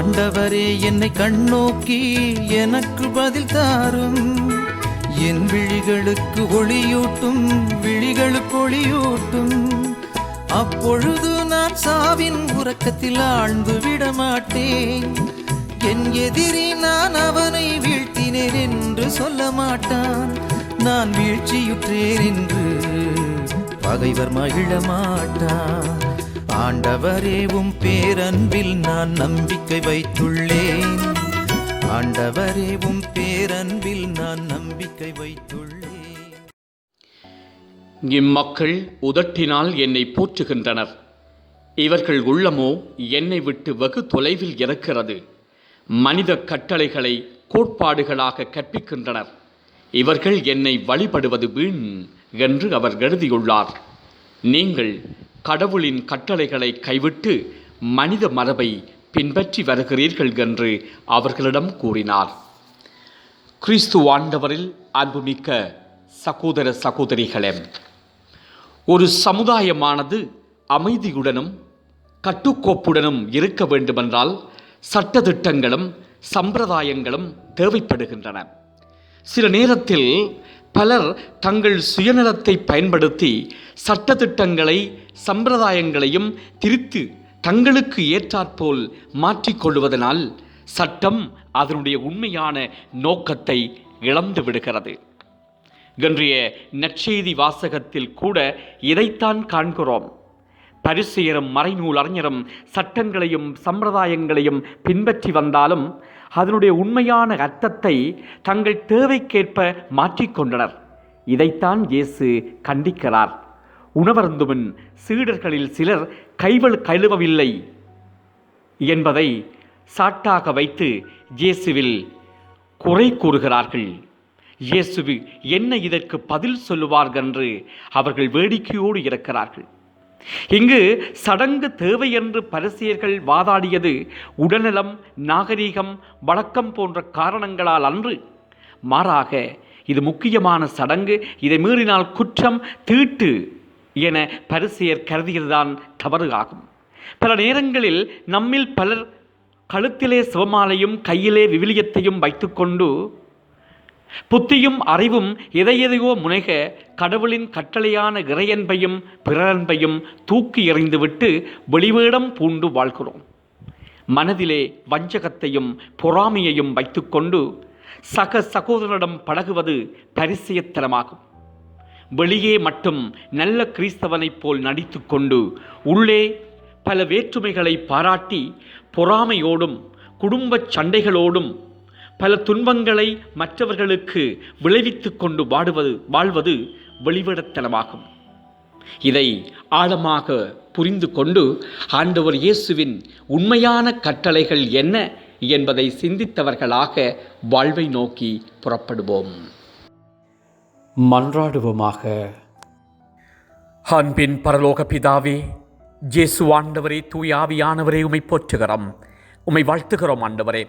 ஆண்டவரே என்னை கண்ணோக்கி எனக்கு பதில் தாரும். என் விழிகளுக்கு ஒளியூட்டும் விழிகளுக்கு ஒளியூட்டும். அப்பொழுது நான் சாவின் உறக்கத்தில் ஆழ்ந்து விட மாட்டேன் என் எதிரி நான் அவனை வீழ்த்தினேன் என்று சொல்ல மாட்டான். நான் வீழ்ச்சியுற்றேன் என்று பகைவர் மகிழ மாட்டான். ஆண்டவரே உம் பேரன்பில் நான் நம்பிக்கை வைத்துள்ளேன். ஆண்டவரே உம் பேரன்பில் நான் நம்பிக்கை வைத்துள்ளேன். இம்மக்கள் உதட்டினால் என்னை போற்றுகின்றனர். இவர்கள் உள்ளமோ என்னை விட்டு வெகு தொலைவில் இருக்கிறது மனித கட்டளைகளை கோட்பாடுகளாக கற்பிக்கின்றனர். இவர்கள் என்னை வழிபடுவது வீண் என்று அவர் எழுதியுள்ளார் நீங்கள் கடவுளின் கட்டளைகளை கைவிட்டு மனித மரபை பின்பற்றி வருகிறீர்கள் என்று அவர்களிடம் கூறினார். கிறிஸ்து ஆண்டவரில் அன்புமிக்க சகோதர சகோதரிகளே ஒரு சமுதாயமானது அமைதியுடனும் கட்டுக்கோப்புடனும் இருக்க வேண்டுமென்றால் சட்டத்திட்டங்களும் சம்பிரதாயங்களும் தேவைப்படுகின்றன. சில நேரத்தில் பலர் தங்கள் சுயநலத்தை பயன்படுத்தி சட்டத்திட்டங்களை சம்பிரதாயங்களையும் திரித்து தங்களுக்கு ஏற்றாற்போல் மாற்றிக்கொள்வதனால் சட்டம் அதனுடைய உண்மையான நோக்கத்தை இழந்து விடுகிறது. இன்றைய நற்செய்தி வாசகத்தில் கூட இதைத்தான் காண்கிறோம். பரிசெயரும் மறைநூல் அறிஞரும் சட்டங்களையும் சம்பிரதாயங்களையும் பின்பற்றி வந்தாலும் அதனுடைய உண்மையான அர்த்தத்தை தங்கள் தேவைக்கேற்ப மாற்றிக்கொண்டனர் இதைத்தான் இயேசு கண்டிக்கிறார். உணவருந்துமின் சீடர்களில் சிலர் கைவல் கழுவவில்லை என்பதை சாட்டாக வைத்து இயேசுவில் குறை கூறுகிறார்கள். இயேசுவி என்ன இதற்கு பதில் சொல்லுவார்கள் என்று அவர்கள் வேடிக்கையோடு இருக்கிறார்கள். இங்கு சடங்கு தேவை என்று பரிசியர்கள் வாதாடியது உடல்நலம் நாகரீகம் வழக்கம் போன்ற காரணங்களால் அன்று. மாறாக இது முக்கியமான சடங்கு இதை மீறினால் குற்றம் தீட்டு என பரிசியர் கருதியதுதான் தவறு ஆகும். பல நேரங்களில் நம்மில் பலர் கழுத்திலே சிவமாலையும் கையிலே விவிலியத்தையும் வைத்துக்கொண்டு புத்தியும் அறிவும் எதையெதையோ முனைக கடவுளின் கட்டளையான இறையன்பையும் பிறரன்பையும் தூக்கி எறிந்துவிட்டு வெளிவேடம் பூண்டு வாழ்கிறோம். மனதிலே வஞ்சகத்தையும் பொறாமையையும் வைத்துக்கொண்டு சக சகோதரனிடம் பழகுவது பரிசயத்தனமாகும். வெளியே மட்டும் நல்ல கிறிஸ்தவனைப் போல் நடித்துக்கொண்டு உள்ளே பல வேற்றுமைகளை பாராட்டி பொறாமையோடும் குடும்பச் சண்டைகளோடும் பல துன்பங்களை மற்றவர்களுக்கு விளைவித்துக் கொண்டு வாடுவது வாழ்வது வெளிவிடத்தனமாகும். இதை ஆழமாக புரிந்து கொண்டு ஆண்டவர் இயேசுவின் உண்மையான கட்டளைகள் என்ன என்பதை சிந்தித்தவர்களாக வாழ்வை நோக்கி புறப்படுவோம். மன்றாடுவோமாக. அன்பின் பரலோக பிதாவே ஜேசு ஆண்டவரே தூய ஆவியானவரே உமை போற்றுகிறோம். உமை வாழ்த்துகிறோம் ஆண்டவரே.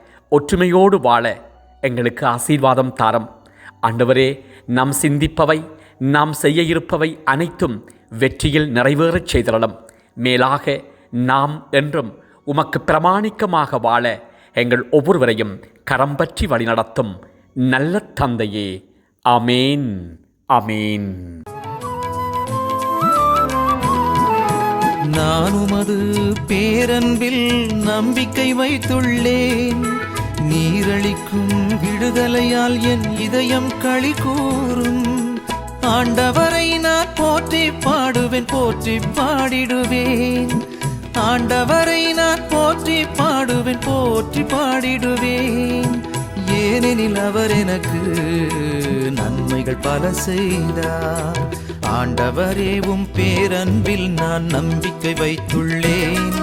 ஒற்றுமையோடு வாழ எங்களுக்கு ஆசீர்வாதம் தாரம். ஆண்டவரே நாம் சிந்திப்பவை நாம் செய்ய இருப்பவை அனைத்தும் வெற்றியில் நிறைவேறச் செய்தரலாம். மேலாக நாம் என்றும் உமக்கு பிரமாணிக்கமாக வாழ எங்கள் ஒவ்வொருவரையும் கரம் பற்றி வழிநடத்தும் நல்ல தந்தையே. அமேன் அமேன் நான் உமது பேரன்பில் நம்பிக்கை வைத்துள்ளேன். நீரளிக்கும் விடுதலையால் என் இதயம் களி கூறும். ஆண்டவரை நான் போற்றி பாடுவேன் போற்றி பாடிடுவேன். ஆண்டவரை நான் போற்றி பாடுவேன் போற்றி பாடிடுவேன். ஏனெனில் அவர் எனக்கு நன்மைகள் பல செய்தார். ஆண்டவரேவும் பேரன்பில் நான் நம்பிக்கை வைத்துள்ளேன்.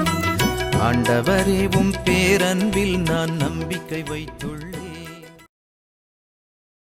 ஆண்டவரே உம் பேரன்பில் நான் நம்பிக்கை வைத்துள்ளேன்.